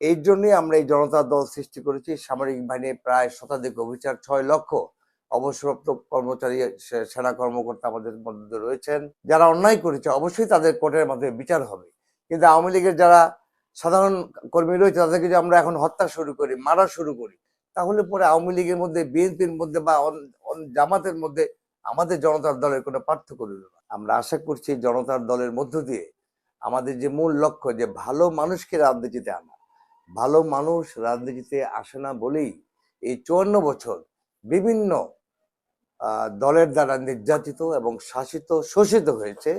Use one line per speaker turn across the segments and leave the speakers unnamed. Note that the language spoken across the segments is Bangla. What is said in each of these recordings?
এই জন্যই আমরা এই জনতা দল সৃষ্টি করেছি। সামরিক বাহিনীর প্রায় শতাধিক অফিসার, ছয় লক্ষ অবসরপ্রাপ্ত কর্মচারী সেনা কর্মকর্তা আমাদের মধ্যে রয়েছেন। যারা অন্যায় করেছে, অবশ্যই তাদের কোর্টের মাধ্যমে বিচার হবে। কিন্তু আওয়ামী লীগের যারা সাধারণ কর্মী রয়েছে, তাদেরকে যদি আমরা এখন হত্যা শুরু করি, মারা শুরু করি, তাহলে পরে আওয়ামী লীগের মধ্যে, বিএনপির মধ্যে বা জামাতের মধ্যে আমাদের জনতার দলের কোনো পার্থক্য রইল না। আমরা আশা করছি জনতার দলের মধ্য দিয়ে আমাদের যে মূল লক্ষ্য, যে ভালো মানুষকে রাজনীতিতে আনা ভালো মানুষ রাজনীতিতে আসে না বলেই এই চুয়ান্ন বছর বিভিন্ন দলের দ্বারা নির্যাতিত এবং শাসিত, শোষিত হয়েছে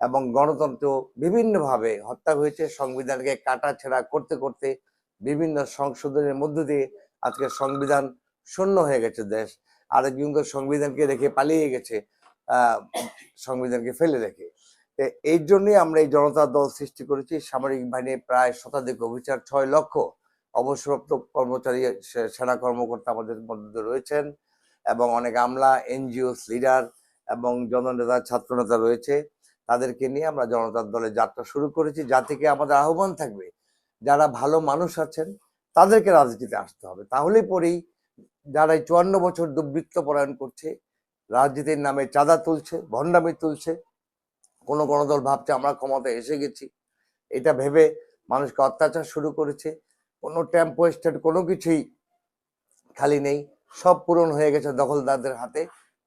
এবং গণতন্ত্র বিভিন্নভাবে হত্যা হয়েছে। সংবিধানকে কাটা ছেঁড়া করতে করতে বিভিন্ন সংশোধনের মধ্য দিয়ে আজকে সংবিধান শূন্য হয়ে গেছে দেশ। আর কিন্তু সংবিধানকে রেখে পালিয়ে গেছে সংবিধানকে ফেলে রেখে। তো এই জন্যই আমরা এই জনতা দল সৃষ্টি করেছি। সামরিক বাহিনীর প্রায় শতাধিক অফিসার, ছয় লক্ষ অবসরপ্রাপ্ত কর্মচারী সেনা কর্মকর্তা আমাদের মধ্যে রয়েছেন এবং অনেক আমলা এনজিও লিডার এবং জননেতা, ছাত্রনেতা রয়েছে। তাদেরকে নিয়ে আমরা জনতার দলে যাত্রা শুরু করেছি। যা থেকে আমাদের আহ্বান থাকবে, যারা ভালো মানুষ আছেন, তাদেরকে রাজনীতিতে আসতে হবে। তাহলেই পরেই যারা চুয়ান্ন বছর দুর্বৃত্ত পরায়ণ করছে, রাজনীতির নামে চাঁদা তুলছে, ভণ্ডামি তুলছে কোনো কোনো দল ভাবছে আমরা ক্ষমতায় এসে গেছি। এটা ভেবে মানুষকে অত্যাচার শুরু করেছে। কোনো টেম্পো স্টেট কোনো কিছুই খালি নেই। সব পূরণ হয়ে গেছে দখলদারদের হাতে।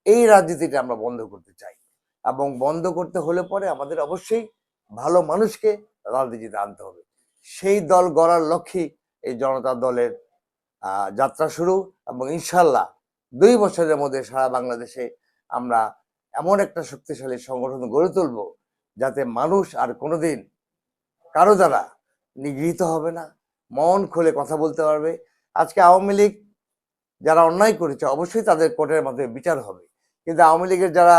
এই রাজনীতিটা আমরা বন্ধ করতে চাই। এবং বন্ধ করতে হলে পরে আমাদের অবশ্যই ভালো মানুষকে রাজনীতিতে আনতে হবে। সেই দল গড়ার লক্ষ্যেই এই জনতা দলের যাত্রা শুরু এবং ইনশাল্লাহ দুই বছরের মধ্যে সারা বাংলাদেশে আমরা এমন একটা শক্তিশালী সংগঠন গড়ে তুলব যাতে মানুষ আর কোনোদিন কারও দ্বারা নিগৃহীত হবে না, মন খুলে কথা বলতে পারবে। আজকে আওয়ামী লীগ যারা অন্যায় করেছে, অবশ্যই তাদের কোর্টের মাধ্যমে বিচার হবে। কিন্তু আওয়ামী লীগের যারা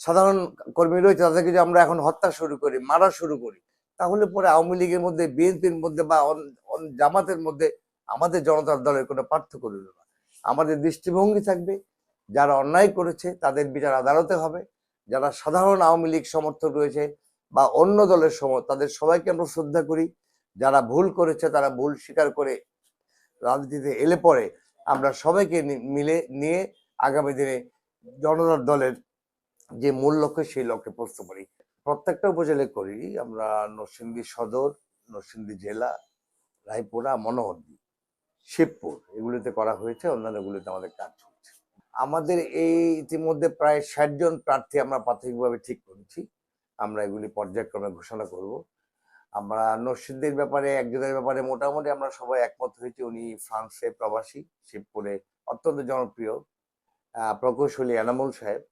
সাধারণ কর্মী রয়েছে, তাদেরকে যদি আমরা এখন হত্যা শুরু করি, মারা শুরু করি, তাহলে পরে আওয়ামী লীগের মধ্যে, বিএনপির মধ্যে বা জামাতের মধ্যে আমাদের জনতার দলের কোনো পার্থক্য রইল না। আমাদের দৃষ্টিভঙ্গি থাকবে যারা অন্যায় করেছে তাদের বিচার আদালতে হবে। যারা সাধারণ আওয়ামী লীগ সমর্থক রয়েছে বা অন্য দলের সম, তাদের সবাইকে আমরা শ্রদ্ধা করি। যারা ভুল করেছে তারা ভুল স্বীকার করে রাজনীতিতে এলে পরে আমরা সবাইকে মিলে নিয়ে আগামী দিনে জনতার দলের যে মূল লক্ষ্য সেই লক্ষ্যে পৌঁছতে পারি প্রত্যেকটা উপজেলায় করি। আমরা নরসিংদী সদর, নরসিংদী জেলা, রায়পুরা, মনোহরদী, শিবপুর। এগুলিতে করা হয়েছে। অন্যান্যগুলিতে আমাদের কাজ চলছে। আমাদের এই ইতিমধ্যে প্রায় ষাট জন প্রার্থী আমরা প্রাথমিকভাবে ঠিক করেছি। আমরা এগুলি পর্যায়ক্রমে ঘোষণা করব। আমরা নরসিংদীর ব্যাপারে, একজনের ব্যাপারে মোটামুটি আমরা সবাই একমত হয়েছি। উনি ফ্রান্সে প্রবাসী, শিবপুরে অত্যন্ত জনপ্রিয় প্রকৌশলী এনামুল সাহেব।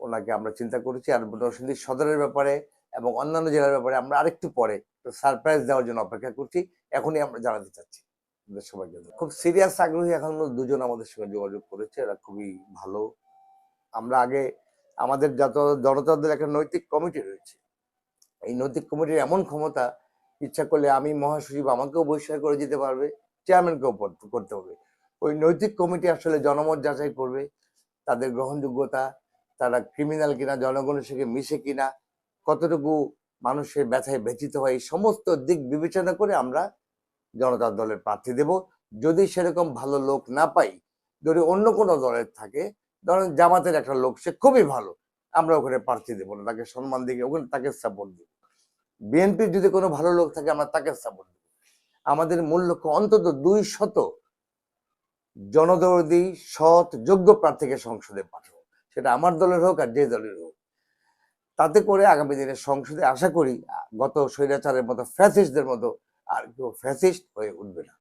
ওনাকে আমরা চিন্তা করেছি। আর নরসিংদী সদরের ব্যাপারে এবং অন্যান্য জেলার ব্যাপারে আমরা আরেকটু পরে সারপ্রাইজ দেওয়ার জন্য অপেক্ষা করছি। এখনই আমরা জানাতে চাচ্ছি। আমাদের সবাইকে খুব সিরিয়াস আগ্রহী এখন দুজন আমাদের সঙ্গে যোগাযোগ করেছে, এরা খুবই ভালো। আমরা আগে আমাদের যত জনতাদের একটা নৈতিক কমিটি রয়েছে, এই নৈতিক কমিটির এমন ক্ষমতা, ইচ্ছা করলে আমি মহাসচিব আমাকেও বহিষ্কার করে দিতে পারবে চেয়ারম্যানকেও করতে হবে। ওই নৈতিক কমিটি আসলে জনমত যাচাই করবে, তাদের গ্রহণযোগ্যতা, তারা ক্রিমিনাল কিনা, জনগণের সঙ্গে মিশে কিনা, কতটুকু মানুষের ব্যথায় ব্যথিত হয়, এই সমস্ত দিক বিবেচনা করে আমরা জনতা দলের প্রার্থী দেব। যদি সেরকম ভালো লোক না পাই, যদি অন্য কোনো দলের থাকে, ধরেন জামাতের একটা লোক, সে খুবই ভালো, আমরা ওখানে প্রার্থী দেবো না, তাকে সম্মান দিয়ে ওখানে তাকে সাপোর্ট দেবো। বিএনপির যদি কোনো ভালো লোক থাকে, আমরা তাকে সাপোর্ট দেবো। আমাদের মূল লক্ষ্য অন্তত দুই শত জনদরদি, সৎ, যোগ্য প্রার্থীকে সংসদে পাঠাবো সেটা আমার দলের হোক আর যে দলের হোক। তাতে করে আগামী দিনে সংসদে আশা করি গত স্বৈরাচারের মতো ফ্যাসিস্টদের মতো আর কেউ ফ্যাসিস্ট হয়ে উঠবে না।